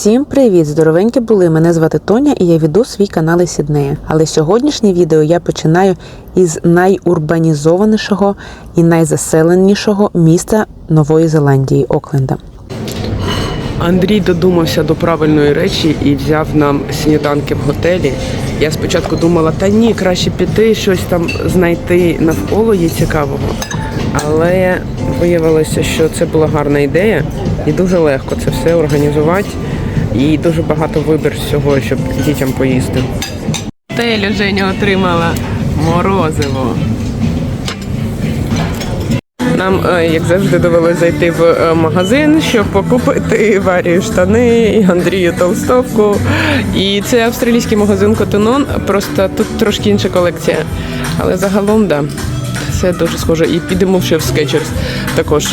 Всім привіт! Здоровенькі були! Мене звати Тоня і я веду свій канал із Сіднея. Але сьогоднішнє відео я починаю із найурбанізованішого і найзаселенішого міста Нової Зеландії Окленда. Андрій додумався до правильної речі і взяв нам сніданки в готелі. Я спочатку думала, та ні, краще піти, щось там знайти навколо є цікавого. Але виявилося, що це була гарна ідея і дуже легко це все організувати. І дуже багато вибір всього, щоб дітям поїсти. Телю Женя отримала морозиво. Нам, е, як завжди, довелося зайти в е, магазин, щоб покупити Варію штани, і Андрію толстовку. І це австралійський магазин Котенон, просто тут трошки інша колекція. Але загалом, да, це дуже схоже. І підемо ще в скетчерс також,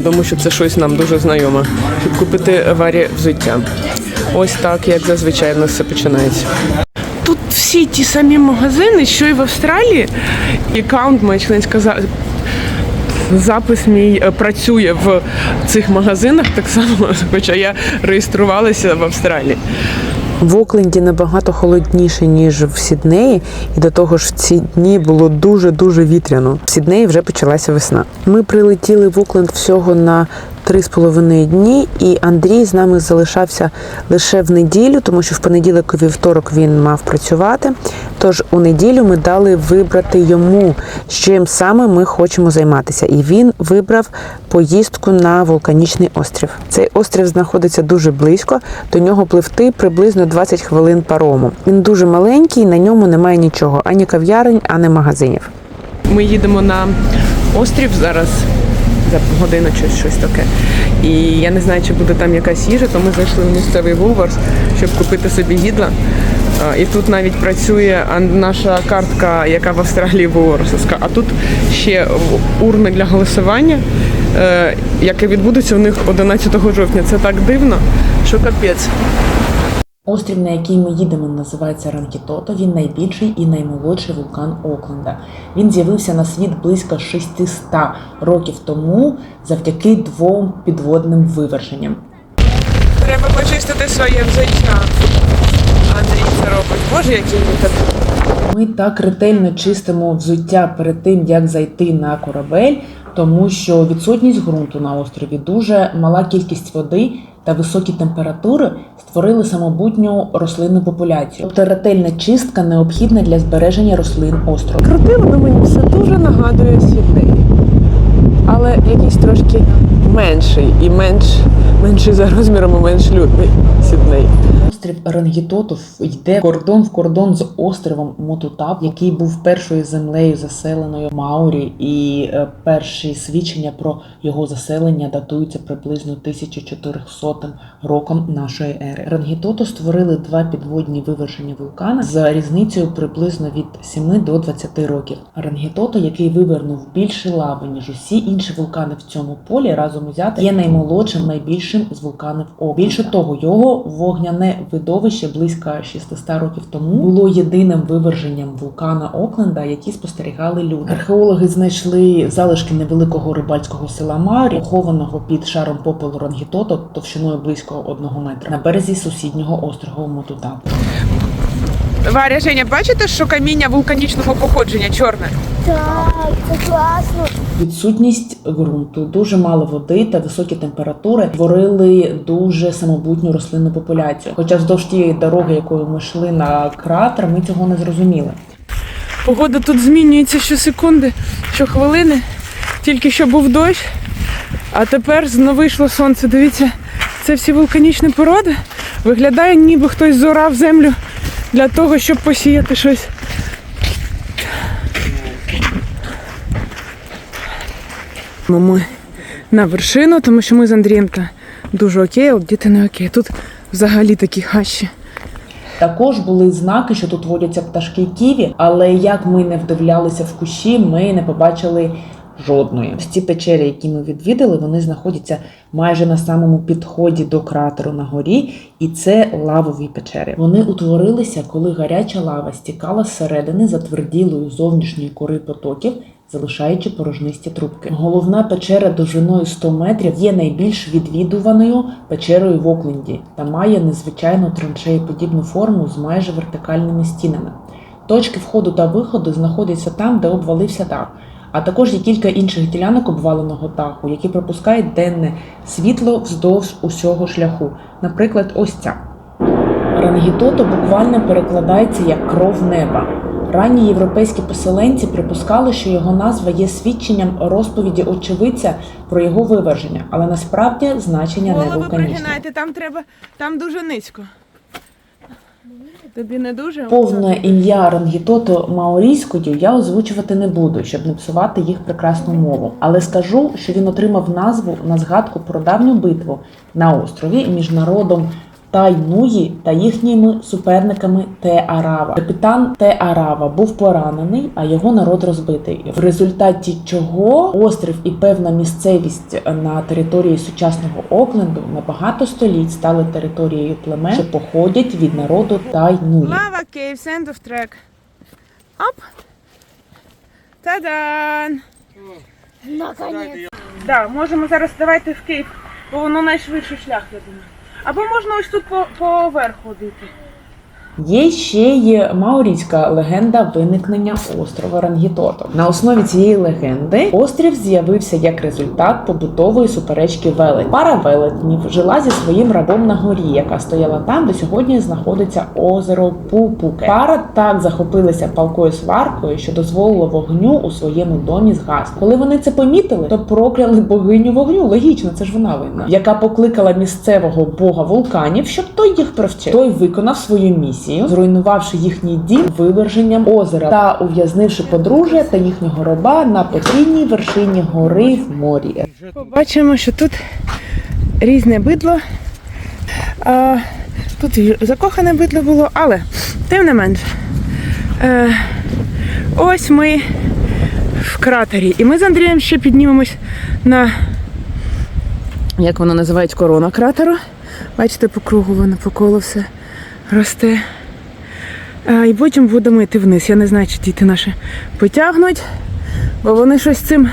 тому що це щось нам дуже знайоме. Купити Варі взуття. Ось так, як зазвичай в нас все починається. Тут всі ті самі магазини, що і в Австралії. І каунт моя членська за- запис мій е, працює в цих магазинах так само, хоча я реєструвалася в Австралії. В Окленді набагато холодніше, ніж в Сіднеї, і до того ж в ці дні було дуже-дуже вітряно. В Сіднеї вже почалася весна. Ми прилетіли в Окленд всього на три з половиною дні, і Андрій з нами залишався лише в неділю, тому що в понеділок і вівторок він мав працювати. Тож у неділю ми дали вибрати йому, чим саме ми хочемо займатися. І він вибрав поїздку на вулканічний острів. Цей острів знаходиться дуже близько. До нього пливти приблизно 20 хвилин парому. Він дуже маленький, на ньому немає нічого, ані кав'ярень, ані магазинів. Ми їдемо на острів зараз за годину чи щось таке. І я не знаю, чи буде там якась їжа, то ми зайшли в місцевий Woolworths, щоб купити собі їдла. І тут навіть працює наша картка, яка в Австралії Woolworths. А тут ще урни для голосування, е, яке відбудеться у них 11 жовтня. Це так дивно, що капець. Острів, на який ми їдемо, називається Ранкітото. Він найбільший і наймолодший вулкан Окленда. Він з'явився на світ близько 600 років тому завдяки двом підводним виверженням. Треба почистити своє взуття. Андрій це робить. Боже, який він Ми так ретельно чистимо взуття перед тим, як зайти на корабель, тому що відсутність ґрунту на острові, дуже мала кількість води та високі температури створили самобутню рослинну популяцію. Тобто ретельна чистка необхідна для збереження рослин острова. Круте, воно мені все дуже нагадує Сідней. Але якийсь трошки менший і менш, менший за розміром і менш людний Сідней. Острів Рангітотов йде кордон в кордон з островом Мотутап, який був першою землею заселеною Маурі, і е, перші свідчення про його заселення датуються приблизно 1400 роком нашої ери. Рангітото створили два підводні вивершення вулкана з різницею приблизно від 7 до 20 років. Рангітото, який вивернув більше лави ніж усі інші вулкани в цьому полі, разом узяти, є наймолодшим, найбільшим з вулканів О. Більше того, його вогняне видовище близько 600 років тому було єдиним виверженням вулкана Окленда, які спостерігали люди. Археологи знайшли залишки невеликого рибальського села Марі, похованого під шаром попелу Рангітото товщиною близько одного метра на березі сусіднього острова Мотутап. Варя, Женя, бачите, що каміння вулканічного походження чорне? Так, це класно. Відсутність ґрунту, дуже мало води та високі температури створили дуже самобутню рослинну популяцію. Хоча вздовж тієї дороги, якою ми йшли на кратер, ми цього не зрозуміли. Погода тут змінюється щосекунди, щохвилини. Тільки що був дощ, а тепер знову вийшло сонце. Дивіться, це всі вулканічні породи. Виглядає, ніби хтось зорав землю для того, щоб посіяти щось. Ми на вершину, тому що ми з Андрієм та дуже окей, а от діти не окей. Тут взагалі такі хащі. Також були знаки, що тут водяться пташки ківі, але як ми не вдивлялися в кущі, ми не побачили жодної. Ці печери, які ми відвідали, вони знаходяться майже на самому підході до кратеру на горі, і це лавові печери. Вони утворилися, коли гаряча лава стікала зсередини затверділою зовнішньої кори потоків. Залишаючи порожнисті трубки. Головна печера довжиною 100 метрів є найбільш відвідуваною печерою в Окленді та має незвичайну траншеєподібну форму з майже вертикальними стінами. Точки входу та виходу знаходяться там, де обвалився дах. А також є кілька інших ділянок обваленого даху, які пропускають денне світло вздовж усього шляху. Наприклад, ось ця. Рангітото буквально перекладається як кров неба. Ранні європейські поселенці припускали, що його назва є свідченням розповіді очевидця про його виверження, але насправді значення не вулканічне. там треба, там дуже низько. Тобі не дуже? Повне ім'я Рангітото маорійською я озвучувати не буду, щоб не псувати їх прекрасну мову. Але скажу, що він отримав назву на згадку про давню битву на острові між народом Тайнуї та їхніми суперниками Те-Арава. Капітан Те-Арава був поранений, а його народ розбитий. В результаті чого острів і певна місцевість на території сучасного Окленду на багато століть стали територією племен, що походять від народу Тайнуї. Лава Caves, end of track. Оп. Та-дан! Наконец. Так, можемо зараз давайте в Київ, бо воно найшвидший шлях, я думаю. Або можна ось тут по, поверху ходити. Є ще й маорійська легенда виникнення острова Рангітото. На основі цієї легенди острів з'явився як результат побутової суперечки велетнів. Пара велетнів жила зі своїм рабом на горі, яка стояла там, де сьогодні знаходиться озеро Пупуке. Пара так захопилася палкою сваркою, що дозволило вогню у своєму домі згаснути. Коли вони це помітили, то прокляли богиню вогню. Логічно, це ж вона винна, яка покликала місцевого бога вулканів, щоб той їх привчив. Той виконав свою місію, зруйнувавши їхній дім виверженням озера та ув'язнивши подружжя та їхнього раба на потрійній вершині гори в морі. Побачимо, що тут різне бидло. А, тут закохане бидло було, але тим не менш. Е, ось ми в кратері. І ми з Андрієм ще піднімемось на, як воно називають, корона кратеру. Бачите, по кругу воно по колу все росте. А, і потім будемо йти вниз. Я не знаю, чи діти наші потягнуть, бо вони щось цим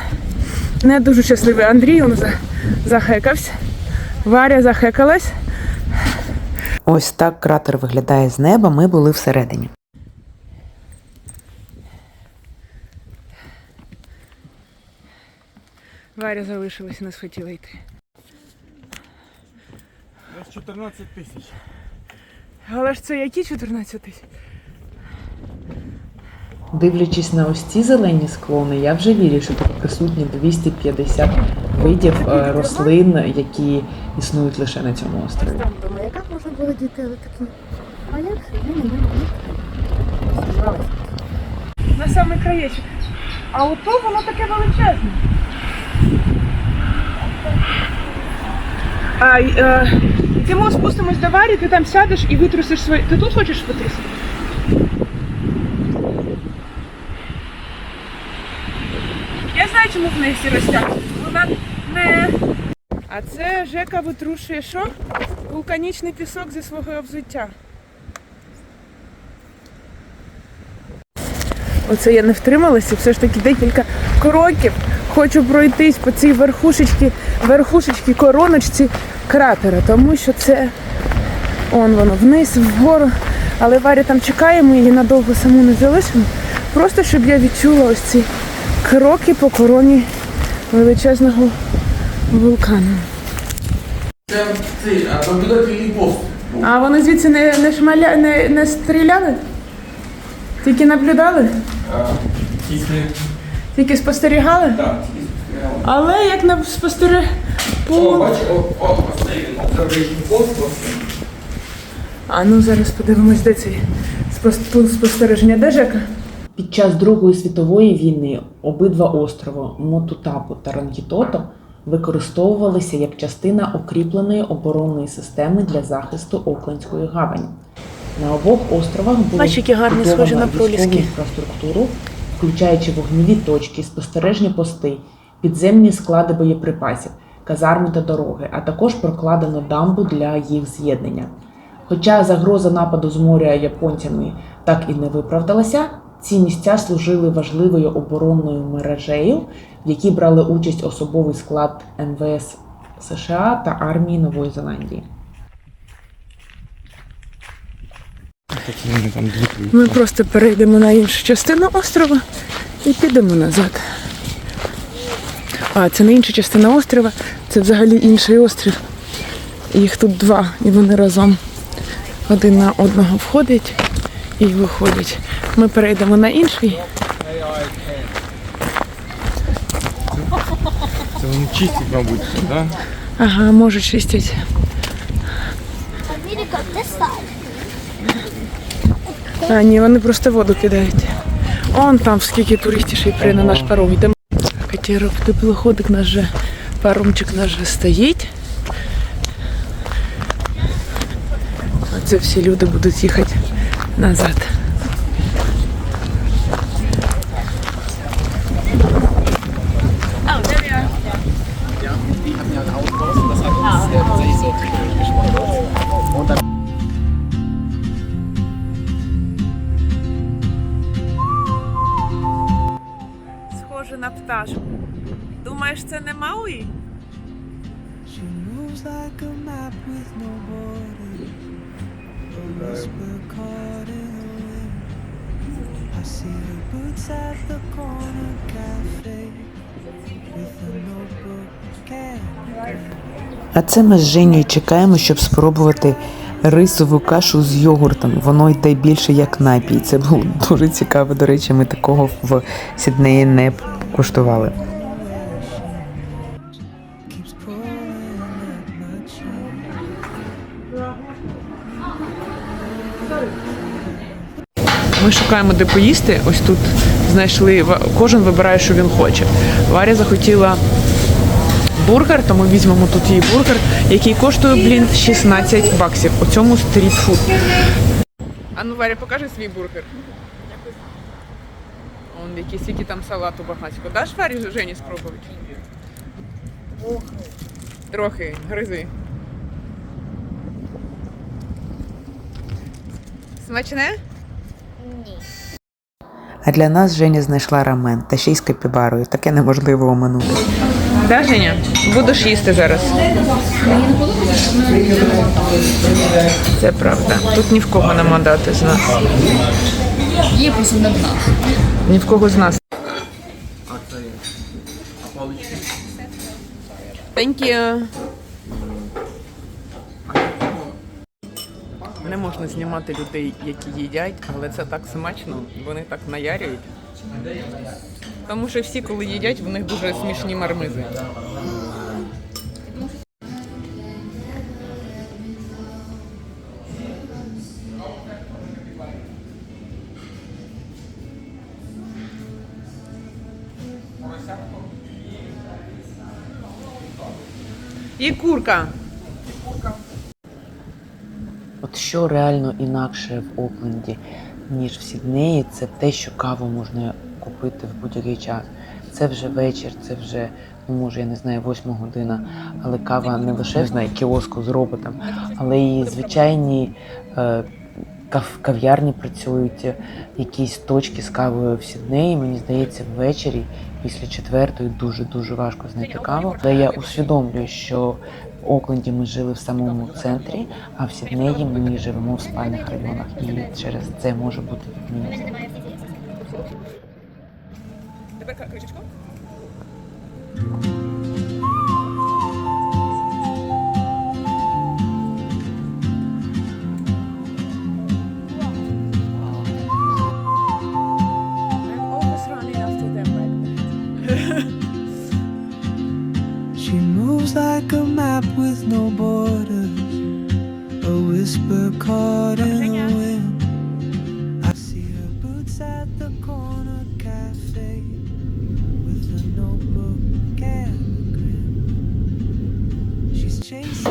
не дуже щасливий. Андрій він захекався. Варя захекалась. Ось так кратер виглядає з неба. Ми були всередині. Варя залишилась, не схотіла йти. Десь 14 тисяч. Але ж це які 14 тисяч? Дивлячись на ось ці зелені склони, я вже вірю, що тут присутні 250 видів е, рослин, які існують лише на цьому острові. Там думаю, як можна було діти такі? А як. На самий краєчок. А ото воно таке величезне. А, е, ти ми спустимось до Варі, ти там сядеш і витрусиш свої. Ти тут хочеш витрусити? Я знаю, чому в неї всі ростять. Вона не. А це Жека витрушує що? Вулканічний пісок зі свого взуття. Оце я не втрималася, все ж таки декілька кроків. Хочу пройтись по цій верхушечці, верхушечці, короночці кратера, тому що це он воно вниз, вгору. Але Варя там чекає, ми її надовго саму не залишимо. Просто щоб я відчула ось ці кроки по короні величезного вулкану. Це цей, а пост. був. А вони звідси не, не шмаля не, не стріляли? Тільки наблюдали? Тільки, Тільки спостерігали? так, тільки спостерігали. Але як на спостеріг... О, бач, о, о. А ну зараз подивимось, де цей пункт спостереження. Де Жека? Під час Другої світової війни обидва острови Мотутапу та Рангітото використовувалися як частина укріпленої оборонної системи для захисту Оклендської гавані. На обох островах було які гарні, схожі на проліски. інфраструктуру, включаючи вогневі точки, спостережні пости, підземні склади боєприпасів, казарми та дороги, а також прокладено дамбу для їх з'єднання. Хоча загроза нападу з моря японцями так і не виправдалася, Ці місця служили важливою оборонною мережею, в якій брали участь особовий склад МВС США та армії Нової Зеландії. Такі вони там дві Ми просто перейдемо на іншу частину острова і підемо назад. А, це не інша частина острова, це взагалі інший острів. Їх тут два, і вони разом один на одного входять і виходять. Ми перейдемо на інший. Це вони чистять, мабуть, так? Ага, може чистять. А, ні, вони просто воду кидають. Он там скільки туристів ще при на наш паром. Йдемо. Катерок, теплоходик наш же, паромчик наш же стоїть. А це всі люди будуть їхати назад. Corner cafe with a notebook and А це ми з Женєю чекаємо, щоб спробувати рисову кашу з йогуртом. Воно йде більше як напій. Це було дуже цікаво. До речі, ми такого в Сіднеї не chin. Ми шукаємо, де поїсти. Ось тут знайшли. Кожен вибирає, що він хоче. Варя захотіла бургер, тому візьмемо тут її бургер, який коштує, блін, 16 баксів. У цьому стрітфуд. А ну, Варя, покажи свій бургер. Он який скільки там салату багатько. Даш Варі Жені спробувати? Трохи, гризи. Смачне? Ні. А для нас Женя знайшла рамен та ще й з капібарою. Таке неможливо оминути. Да, Женя? Будеш їсти зараз. Це правда. Тут ні в кого нема дати з нас. Є просто не в нас. Ні в кого з нас. А Thank you. Не можна знімати людей, які їдять, але це так смачно, вони так наярюють. Тому що всі, коли їдять, в них дуже смішні мармизи. І курка. От що реально інакше в Окленді, ніж в Сіднеї, це те, що каву можна купити в будь-який час. Це вже вечір, це вже, ну може, я не знаю, восьма година. Але кава не лише знає кіоску з роботом, але і звичайні е, кав'ярні працюють, е, якісь точки з кавою в Сіднеї. Мені здається, ввечері після четвертої дуже дуже важко знайти каву. Але я усвідомлюю, що в Окленді ми жили в самому центрі, а в Сіднеї ми живемо в спальних районах, і через це може бути відмінність. Тебе кришечку?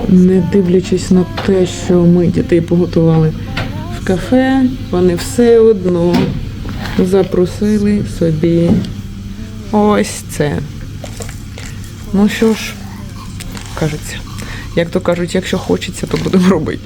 Не дивлячись на те, що ми дітей поготували в кафе, вони все одно запросили собі ось це. Ну що ж, кажеться, як то кажуть, якщо хочеться, то будемо робити.